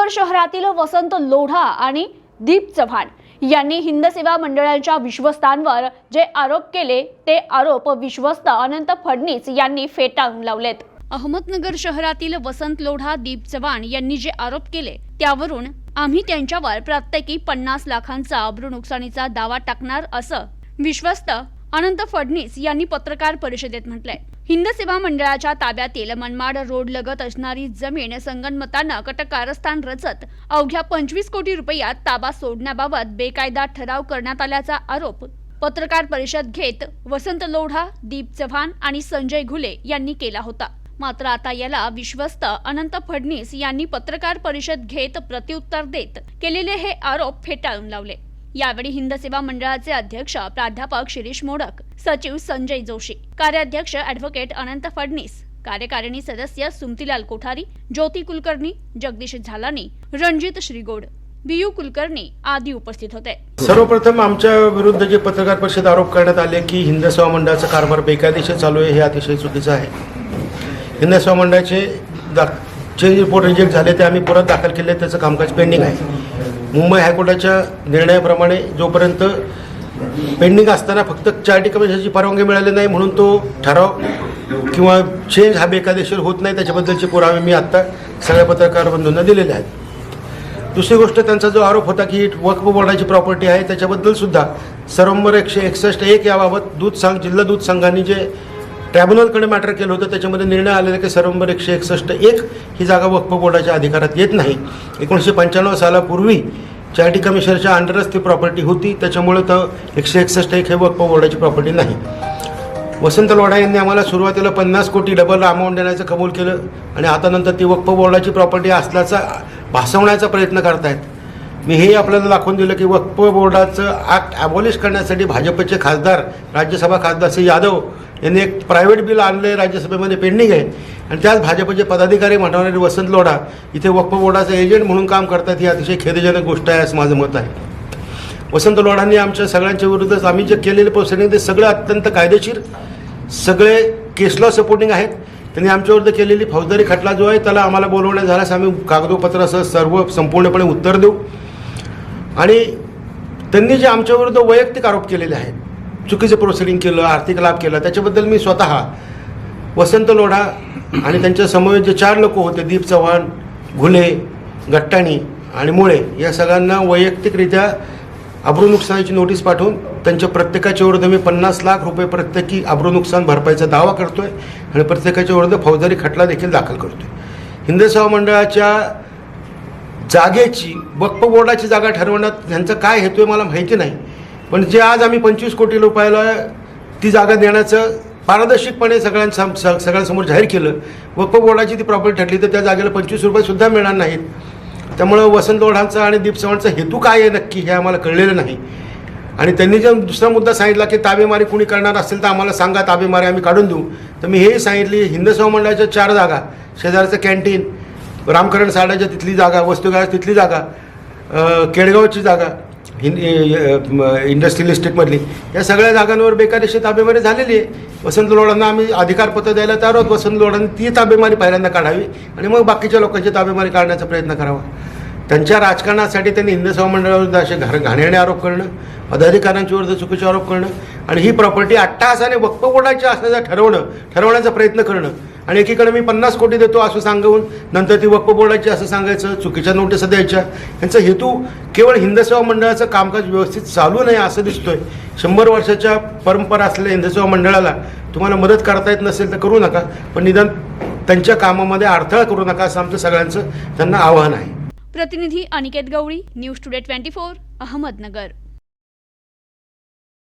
अहमदनगर शहरातील वसंत लोढा आणि दीप चव्हाण यांनी हिंद सेवा मंडळाच्या विश्वस्तांवर जे आरोप केले ते आरोप विश्वस्त अनंत फडणीस यांनी फेटाळून लावलेत. अहमदनगर शहरातील वसंत लोढा दीप चव्हाण यांनी जे आरोप केले त्यावरून आम्ही त्यांच्यावर प्रत्येकी पन्नास लाखांचा अब्रू नुकसानीचा दावा टाकणार असं विश्वस्त अनंत फडणीस यांनी पत्रकार परिषदेत म्हटलंय. हिंद सेवा मंडळाच्या ताब्यातील मनमाड रोड लगत असणारी जमीन संगनमतानं कटकारस्थान रचत अवघ्या पंचवीस कोटी रुपयात ताबा सोडण्याबाबत बेकायदा ठराव करण्यात आल्याचा आरोप पत्रकार परिषद घेत वसंत लोढा दीप चव्हाण आणि संजय घुले यांनी केला होता. मात्र आता याला विश्वस्त अनंत फडणीस यांनी पत्रकार परिषद घेत प्रत्युत्तर देत केलेले हे आरोप फेटाळून लावले. यावेळी हिंद सेवा मंडळाचे अध्यक्ष प्राध्यापक शिरीष मोडक सचिव संजय जोशी कार्याध्यक्ष ऍडव्होकेट अनंत फडणीस कार्यकारिणी सदस्य सुमतीलाल कोठारी ज्योती कुलकर्णी जगदीश झालानी रणजित श्रीगोड बीयू कुलकर्णी आदी उपस्थित होते. सर्वप्रथम आमच्या विरुद्ध जे पत्रकार परिषद आरोप करण्यात आले की हिंद सेवा मंडळाचा कारभार बेकायदेशीर चालू आहे हे अतिशय चुकीचं आहे. हिंद सेवा मंडळाचे चेंज रिपोर्ट रिजेक्ट झाले ते आम्ही परत दाखल केले त्याचं कामकाज पेंडिंग आहे. मुंबई हायकोर्टाच्या निर्णयाप्रमाणे जोपर्यंत पेंडिंग असताना फक्त चार्टी कमिशनची परवानगी मिळाली नाही म्हणून तो ठराव किंवा चेंज हा बेकायदेशीर होत नाही त्याच्याबद्दलचे पुरावे मी आत्ता सगळ्या पत्रकार बंधूंना दिलेले आहेत. दुसरी गोष्ट त्यांचा जो आरोप होता की वक्फ बोर्डाची प्रॉपर्टी आहे त्याच्याबद्दल सुद्धा सरंबर एकशे एकसष्ट एक याबाबत दूध संघ जिल्हा दूध संघाने जे ट्रायब्युनलकडे मॅटर केलं होतं त्याच्यामध्ये निर्णय आलेला की सरंबर एकशे एकसष्ट एक ही जागा वक्फ बोर्डाच्या अधिकारात येत नाही. एकोणीसशे पंच्याण्णव सालापूर्वी चॅरिटी कमिशनरच्या अंडरच ती प्रॉपर्टी होती त्याच्यामुळे तर एकशे एकसष्ट एक हे वक्फ बोर्डाची प्रॉपर्टी नाही. वसंत लोढा यांनी आम्हाला सुरुवातीला पन्नास कोटी डबल अमाऊंट देण्याचं कबूल केलं आणि आता नंतर ती वक्फ बोर्डाची प्रॉपर्टी असल्याचा भासवण्याचा प्रयत्न करतायत. मी हे आपल्याला दाखवून दिलं की वक्फ बोर्डाचं ॲक्ट ॲबॉलिश करण्यासाठी भाजपचे खासदार राज्यसभा खासदार श्री यादव यांनी एक प्रायव्हेट बिल आणले राज्यसभेमध्ये पेंडिंग आहे. आणि त्याच भाजपचे पदाधिकारी म्हणणारे वसंत लोढा इथे वक्फ बोर्डाचे एजंट म्हणून काम करतात ही अतिशय खेदजनक गोष्ट आहे असं माझं मत आहे. वसंत लोढांनी आमच्या सगळ्यांच्या विरुद्धच आम्ही जे केलेले प्रोसिडिंग ते सगळे अत्यंत कायदेशीर सगळे केसला सपोर्टिंग आहेत. त्यांनी आमच्याविरुद्ध केलेली फौजदारी खटला जो आहे त्याला आम्हाला बोलवण्यात झाल्यास आम्ही कागदोपत्रासह सर्व संपूर्णपणे उत्तर देऊ. आणि त्यांनी जे आमच्याविरुद्ध वैयक्तिक आरोप केलेले आहेत चुकीचं प्रोसेसिंग केलं आर्थिक लाभ केला त्याच्याबद्दल मी स्वतः वसंत लोढा आणि त्यांच्या समवेत जे चार लोक होते दीप चव्हाण घुले गट्टाणी आणि मुळे या सगळ्यांना वैयक्तिकरित्या अब्रू नुकसानीची नोटीस पाठवून त्यांच्या प्रत्येकाच्या विरुद्ध मी पन्नास लाख रुपये प्रत्येकी अब्रू नुकसान भरपाईचा दावा करतोय आणि प्रत्येकाच्या विरुद्ध फौजदारी खटला देखील दाखल करतोय. हिंद सेवा मंडळाच्या जागेची वक्फ बोर्डाची जागा ठरवण्यात त्यांचा काय हेतू आहे मला माहिती नाही. पण जे आज आम्ही पंचवीस कोटी रुपयाला ती जागा देण्याचं पारदर्शकपणे सगळ्यांसम स सगळ्यांसमोर जाहीर केलं वक्फ बोर्डाची ती प्रॉपर्टी ठरली तर त्या जागेला पंचवीस रुपयेसुद्धा मिळणार नाहीत. त्यामुळं वसंत ओढांचा आणि दीप चव्हाणचा हेतू काय आहे नक्की हे आम्हाला कळलेलं नाही. आणि त्यांनी जर दुसरा मुद्दा सांगितला की ताबेमारी कुणी करणार असेल तर आम्हाला सांगा ताबेमारी आम्ही काढून देऊ. तर मी हे सांगितली हिंद सेवा मंडळाच्या चार जागा शेजारचं कॅन्टीन रामकरण साडाच्या तिथली जागा वस्तुगाळ तिथली जागा केडगावची जागा हिंद इंडस्ट्रियल इस्टेटमधली या सगळ्या जागांवर बेकायदेशीर ताबेमारी झालेली आहे. वसंत लोढांना आम्ही अधिकारपत्र द्यायला तयार आहोत. वसंत लोढांनी ती ताबेमारी पहिल्यांदा काढावी आणि मग बाकीच्या लोकांची ताबेमारी काढण्याचा प्रयत्न करावा. त्यांच्या राजकारणासाठी त्यांनी हिंद सेवा असे घर घाणेरणे आरोप करणं पदाधिकाऱ्यांच्या विरुद्ध चुकीचे आरोप करणं आणि ही प्रॉपर्टी अट्टाहासाने वक्फ बोर्डाची असण्याचं ठरवणं ठरवण्याचा प्रयत्न करणं आणि एकीकडे मी पन्नास कोटी देतो असं सांगून नंतर ती वक्फ बोर्डाची असं सांगायचं चुकीच्या नोटिसा द्यायच्या. यांचा हेतू केवळ हिंद सेवा मंडळाचं कामकाज व्यवस्थित चालू नाही असं दिसतोय. शंभर वर्षाच्या परंपरा असलेल्या हिंद सेवा मंडळाला तुम्हाला मदत करता येत नसेल तर करू नका पण निदान त्यांच्या कामामध्ये अडथळा करू नका असं आमचं सगळ्यांचं त्यांना आवाहन आहे. प्रतिनिधी Aniket Gawali news today twenty four Ahmednagar.